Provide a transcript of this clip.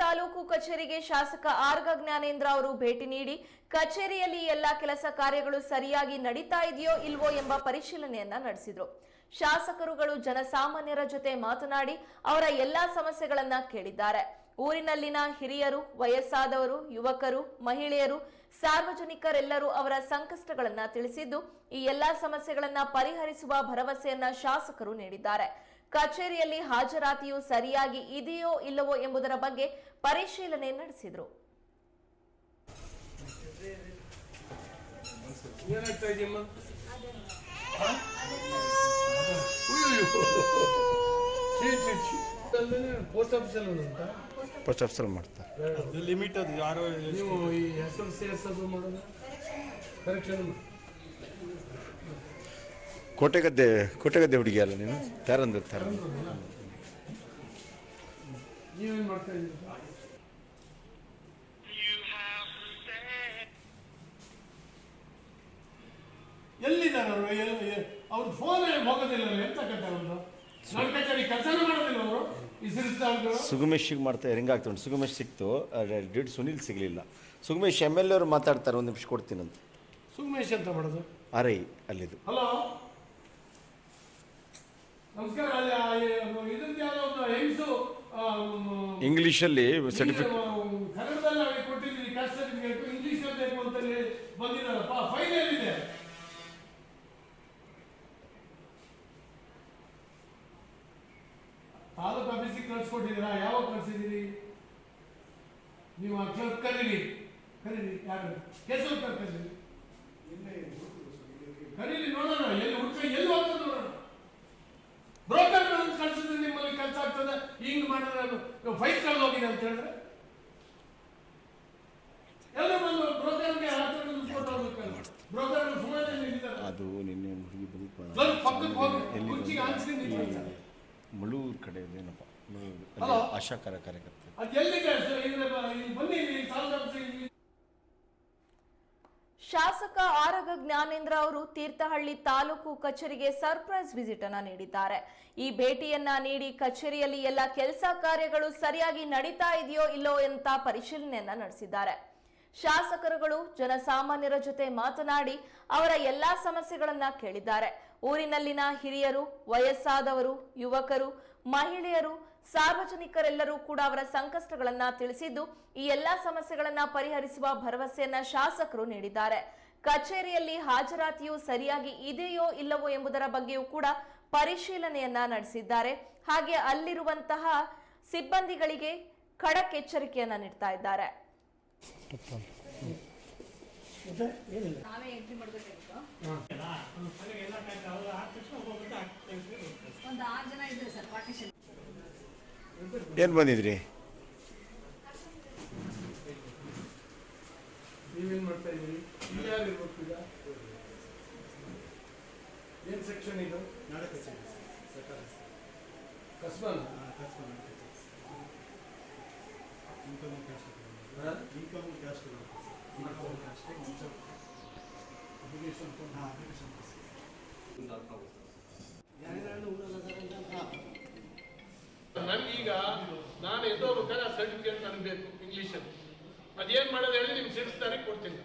ತಾಲೂಕು ಕಚೇರಿಗೆ ಶಾಸಕ ಆರ್ಗ ಜ್ಞಾನೇಂದ್ರ ಅವರು ಭೇಟಿ ನೀಡಿ, ಕಚೇರಿಯಲ್ಲಿ ಎಲ್ಲಾ ಕೆಲಸ ಕಾರ್ಯಗಳು ಸರಿಯಾಗಿ ನಡೀತಾ ಇದೆಯೋ ಇಲ್ವೋ ಎಂಬ ಪರಿಶೀಲನೆಯನ್ನ ನಡೆಸಿದ್ರು. ಶಾಸಕರುಗಳು ಜನಸಾಮಾನ್ಯರ ಜೊತೆ ಮಾತನಾಡಿ, ಅವರ ಎಲ್ಲಾ ಸಮಸ್ಯೆಗಳನ್ನ ಕೇಳಿದ್ದಾರೆ. ಊರಿನಲ್ಲಿನ ಹಿರಿಯರು, ವಯಸ್ಸಾದವರು, ಯುವಕರು, ಮಹಿಳೆಯರು, ಸಾರ್ವಜನಿಕರೆಲ್ಲರೂ ಅವರ ಸಂಕಷ್ಟಗಳನ್ನ ತಿಳಿಸಿದ್ದು, ಈ ಎಲ್ಲಾ ಸಮಸ್ಯೆಗಳನ್ನ ಪರಿಹರಿಸುವ ಭರವಸೆಯನ್ನ ಶಾಸಕರು ನೀಡಿದ್ದಾರೆ. ಕಚೇರಿಯಲ್ಲಿ ಹಾಜರಾತಿಯು ಸರಿಯಾಗಿ ಇದೆಯೋ ಇಲ್ಲವೋ ಎಂಬುದರ ಬಗ್ಗೆ ಪರಿಶೀಲನೆ ನಡೆಸಿದರು. ಏನಾಗ್ತಾ ಇದೆಯಮ್ಮ ಪೋಸ್ಟ್ ಆಫೀಸಲ್ಲಿ ಪೋಸ್ಟ್ ಆಫೀಸಲ್ಲಿ ಮಾಡ್ತಾರೆ. ಲಿಮಿಟ್ ಅದು ಯಾರು ನೀವು ಈ ಹೆಸರು ಅದು ಮಾಡೋದು? ಕರೆಕ್ಷನ್ ಕೋಟೆಗದ್ದೆ ಕೋಟೆಗದ್ದೆ ಹುಡುಗಿ ಅಲ್ಲ ನೀನು? ತರಂದು ತಾರ ನೀವೇನು ಮಾಡ್ತಾ ಹೆಂಗ್ ಎಲ್ಲಿದ್ದಾರೆ ಅವರು ಎಲ್ಲಿ ಅವ್ರ ಫೋನ್ ಹೋಗೋದಿಲ್ಲ ಎಂತ ಕತೆ ಅವ್ರದ್ದು? ನನ್ನ ಕಚೇರಿ ಕೆಲಸನೇ ಮಾಡೋದಿಲ್ಲ ಅವರು. ಇಸಿರಿಸ್ತಾವ್ರು ಸುಗಮೇಶಿಗೆ ಮಾಡ್ತಾ ಹೆಂಗಾಗ್ತದೆ ಉಂಟು ಸುಗಮೇಶ್ ಸಿಕ್ತು. ಡ್ಯೂಟಿ ಸುನಿಲ್ ಸಿಗಲಿಲ್ಲ. ಸುಗಮೇಶ್ ಎಂ ಎಲ್ ಎವರು ಮಾತಾಡ್ತಾರೆ ಒಂದು ನಿಮಿಷ ಕೊಡ್ತೀನಂತ. ಸುಗಮೇಶ್ ಅಂತ ಮಾಡೋದು? ಅರೈ ಅಲ್ಲಿದು. ಹಲೋ ನಮಸ್ಕಾರ ಯಾವುದೋ ಒಂದು ಹೆಂಗಸು ಇಂಗ್ಲೀಷಲ್ಲಿ ಸರ್ಟಿಫಿಕೇಟ್ ಕನ್ನಡದಲ್ಲಿ ಅವರಿಗೆ ಕೊಟ್ಟಿದ್ದೀರಿ ಕ್ಯಾಸ್ಟ್ ಸರ್ಟಿಫಿಕೇಟ್ ಇಂಗ್ಲಿಷ್ ಬೇಕು ಅಂತ ಹೇಳಿ ಬಂದಿದ್ದಾರಪ್ಪ ಫೈಲ್ ಎಲ್ಲಿದೆ? ತಾಲೂಕು ಆಫೀಸಿಗೆ ಕಳ್ಸಿಕೊಟ್ಟಿದ್ದೀರಾ? ಯಾವಾಗ ಕಳ್ಸಿದ್ದೀರಿ? ನೀವು ಆ ಕ್ಲರ್ಕ್ ಕರೀರಿ. ಕರೀರಿ ಯಾರು? ಕೆಸರು ಕರೀರಿ. ಹಿಂಗ್ ಮಾಡಿದ್ರೆ ಫೈಟ್ ಕಳೆದು ಹೋಗಿದೆ ಅಂತ ಹೇಳಿದ್ರೆ? ಎಲ್ಲ ಬಂದು ಬ್ರೋಕರ್ಗೆ ಹತ್ರ ಕೊಟ್ಟು ಹೋಗ್ಬೇಕಲ್ಲ ಬ್ರೋಕರ್ ಸುಮ್ಮನೆ ನಿಂತಿದ್ದಾರೆ ಅದು ನಿನ್ನೆ ಹುಡುಗಿ ಬದುಕು ಸ್ವಲ್ಪ ಪಕ್ಕಕ್ಕೆ ಹೋಗಿ. ಎಲ್ಲಿ ಕುರ್ಚಿಗೆ ಹಾಕ್ಸ್ಕೊಂಡು ನಿಂತ್ಕೊಳ್ತಾರೆ. ಮುಳೂರು ಕಡೆ ಏನಪ್ಪ ಮುಳೂರು ಅಲ್ಲಿ ಆಶಾ ಕಾರ್ಯಕರ್ತೆ ಅದು ಎಲ್ಲಿದೆ ಸರ್? ಇದ್ರೆ ಬ- ಇಲ್ಲಿ ಬನ್ನಿ ಇಲ್ಲಿ ಶಾಸಕ ಆರಗ ಜ್ಞಾನೇಂದ್ರ ಅವರು ತೀರ್ಥಹಳ್ಳಿ ತಾಲೂಕು ಕಚೇರಿಗೆ ಸರ್ಪ್ರೈಸ್ ವಿಸಿಟ್ ಅನ್ನ ನೀಡಿದ್ದಾರೆ. ಈ ಭೇಟಿಯನ್ನ ನೀಡಿ ಕಚೇರಿಯಲ್ಲಿ ಎಲ್ಲ ಕೆಲಸ ಕಾರ್ಯಗಳು ಸರಿಯಾಗಿ ನಡೀತಾ ಇದೆಯೋ ಇಲ್ಲೋ ಅಂತ ಪರಿಶೀಲನೆಯನ್ನ ನಡೆಸಿದ್ದಾರೆ. ಶಾಸಕರುಗಳು ಜನಸಾಮಾನ್ಯರ ಜೊತೆ ಮಾತನಾಡಿ ಅವರ ಎಲ್ಲಾ ಸಮಸ್ಯೆಗಳನ್ನ ಕೇಳಿದ್ದಾರೆ. ಊರಿನಲ್ಲಿನ ಹಿರಿಯರು, ವಯಸ್ಸಾದವರು, ಯುವಕರು, ಮಹಿಳೆಯರು, ಸಾರ್ವಜನಿಕರೆಲ್ಲರೂ ಕೂಡ ಅವರ ಸಂಕಷ್ಟಗಳನ್ನ ತಿಳಿಸಿದ್ದು, ಈ ಎಲ್ಲಾ ಸಮಸ್ಯೆಗಳನ್ನ ಪರಿಹರಿಸುವ ಭರವಸೆಯನ್ನ ಶಾಸಕರು ನೀಡಿದ್ದಾರೆ. ಕಚೇರಿಯಲ್ಲಿ ಹಾಜರಾತಿಯು ಸರಿಯಾಗಿ ಇದೆಯೋ ಇಲ್ಲವೋ ಎಂಬುದರ ಬಗ್ಗೆಯೂ ಕೂಡ ಪರಿಶೀಲನೆಯನ್ನ ನಡೆಸಿದ್ದಾರೆ. ಹಾಗೆ ಅಲ್ಲಿರುವಂತಹ ಸಿಬ್ಬಂದಿಗಳಿಗೆ ಖಡಕ್ ಎಚ್ಚರಿಕೆಯನ್ನ ನೀಡ್ತಾ ಇದ್ದಾರೆ. ನಾವೇ ಎಂಟ್ರಿ ಮಾಡ್ಬೇಕಾಗಿತ್ತು. ಒಂದು ಆರು ಜನ ಇದ್ದಾರೆ ಸರ್ ಪಾರ್ಟಿಷನ್ ಏನು ಬಂದಿದ್ರಿ? ನೀವೇನು ಮಾಡ್ತಾ ಇದ್ದೀರಿ? ಏನ್ ಸೆಕ್ಷನ್ ಇದು? ಇನ್ಕಮ್ ನನ್ಗೀಗ ನಾನು ಎದ್ದೋಗ್ಬೇಕಾದ್ರೆ ಆ ಸರ್ಟಿಫಿಕೇಟ್ ನನಗೆ ಬೇಕು ಇಂಗ್ಲೀಷಲ್ಲಿ ಅದೇನು ಮಾಡೋದು ಹೇಳಿ ನಿಮ್ಗೆ ಸೇರಿಸ್ತಾರೆ ಕೊಡ್ತೀನಿ.